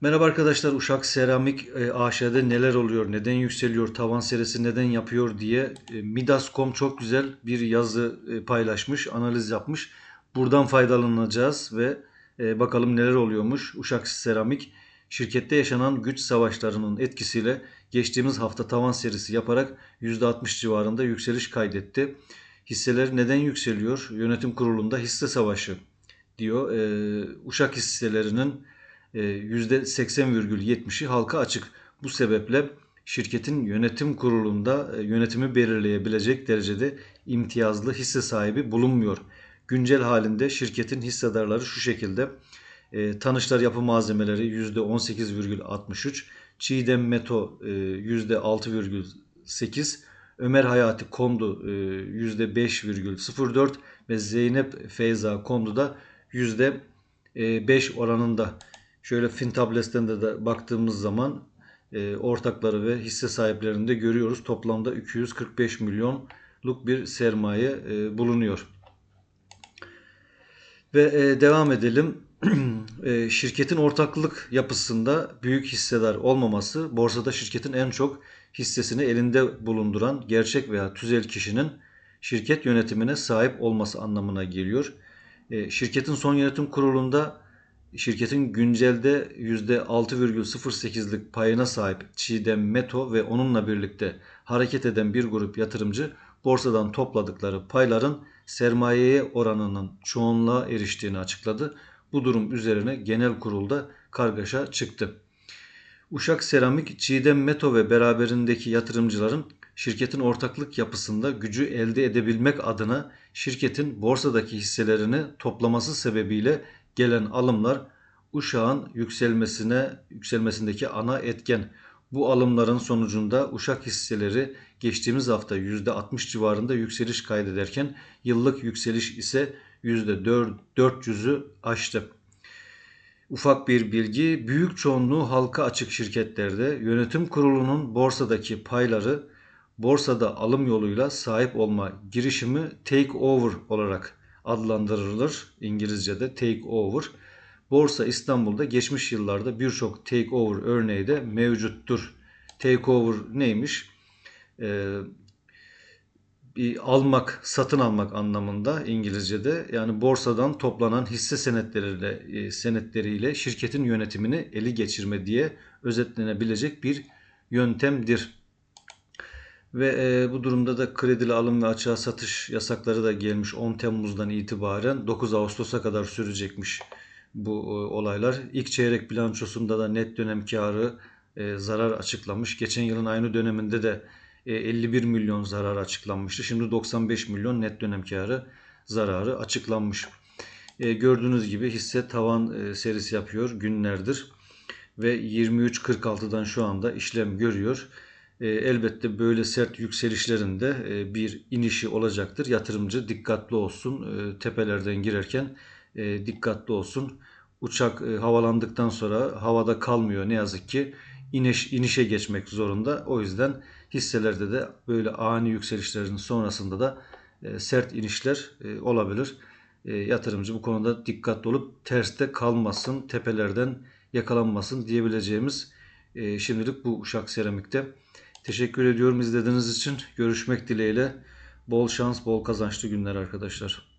Merhaba arkadaşlar Uşak Seramik e, AŞ'de neler oluyor, neden yükseliyor, tavan serisi neden yapıyor diye e, Midas.com çok güzel bir yazı e, paylaşmış, analiz yapmış. Buradan faydalanacağız ve e, bakalım neler oluyormuş. Uşak Seramik şirkette yaşanan güç savaşlarının etkisiyle geçtiğimiz hafta tavan serisi yaparak %60 civarında yükseliş kaydetti. Hisseler neden yükseliyor? Yönetim kurulunda hisse savaşı diyor. Uşak hisselerinin %80,70'i halka açık. Bu sebeple şirketin yönetim kurulunda e, yönetimi belirleyebilecek derecede imtiyazlı hisse sahibi bulunmuyor. Güncel halinde şirketin hissedarları şu şekilde. E, Tanışlar Yapı Malzemeleri %18,63, Çiğdem Meto e, %6,8, Ömer Hayati Komdu e, %5,04 ve Zeynep Feyza Komdu da %5 oranında. Şöyle Fintables'ten de, baktığımız zaman e, ortakları ve hisse sahiplerini de görüyoruz. Toplamda 245 milyonluk bir sermaye e, bulunuyor. Ve e, devam edelim. e, şirketin ortaklık yapısında büyük hissedar olmaması borsada şirketin en çok hissesini elinde bulunduran gerçek veya tüzel kişinin şirket yönetimine sahip olması anlamına geliyor. E, şirketin son yönetim kurulunda şirketin güncelde %6,08'lik payına sahip Çiğdem Meto ve onunla birlikte hareket eden bir grup yatırımcı borsadan topladıkları payların sermayeye oranının çoğunluğa eriştiğini açıkladı. Bu durum üzerine genel kurulda kargaşa çıktı. Uşak Seramik, Çiğdem Meto ve beraberindeki yatırımcıların şirketin ortaklık yapısında gücü elde edebilmek adına şirketin borsadaki hisselerini toplaması sebebiyle gelen alımlar Uşak'ın yükselmesine yükselmesindeki ana etken. Bu alımların sonucunda Uşak hisseleri geçtiğimiz hafta %60 civarında yükseliş kaydederken yıllık yükseliş ise %400'ü aştı. Ufak bir bilgi, büyük çoğunluğu halka açık şirketlerde yönetim kurulunun borsadaki payları borsada alım yoluyla sahip olma girişimi take over olarak adlandırılır. İngilizce'de take over. Borsa İstanbul'da geçmiş yıllarda birçok take over örneği de mevcuttur. Take over neymiş? Ee, bir almak, satın almak anlamında İngilizce'de. Yani borsadan toplanan hisse senetleriyle e, senetleriyle şirketin yönetimini eli geçirme diye özetlenebilecek bir yöntemdir. Ve e, bu durumda da kredili alım ve açığa satış yasakları da gelmiş 10 Temmuz'dan itibaren 9 Ağustos'a kadar sürecekmiş bu e, olaylar. İlk çeyrek bilançosunda da net dönem karı e, zarar açıklamış. Geçen yılın aynı döneminde de e, 51 milyon zarar açıklanmıştı. Şimdi 95 milyon net dönem karı zararı açıklanmış. E, gördüğünüz gibi hisse tavan e, serisi yapıyor günlerdir ve 23.46'dan şu anda işlem görüyor. E, elbette böyle sert yükselişlerinde e, bir inişi olacaktır. Yatırımcı dikkatli olsun. E, tepelerden girerken e, dikkatli olsun. Uçak havalandıktan sonra havada kalmıyor ne yazık ki. İniş, inişe geçmek zorunda. O yüzden hisselerde de böyle ani yükselişlerin sonrasında da sert inişler olabilir. Yatırımcı bu konuda dikkatli olup terste kalmasın, tepelerden yakalanmasın diyebileceğimiz şimdilik bu Uşak Seramik'te. Teşekkür ediyorum izlediğiniz için. Görüşmek dileğiyle. Bol şans, bol kazançlı günler arkadaşlar.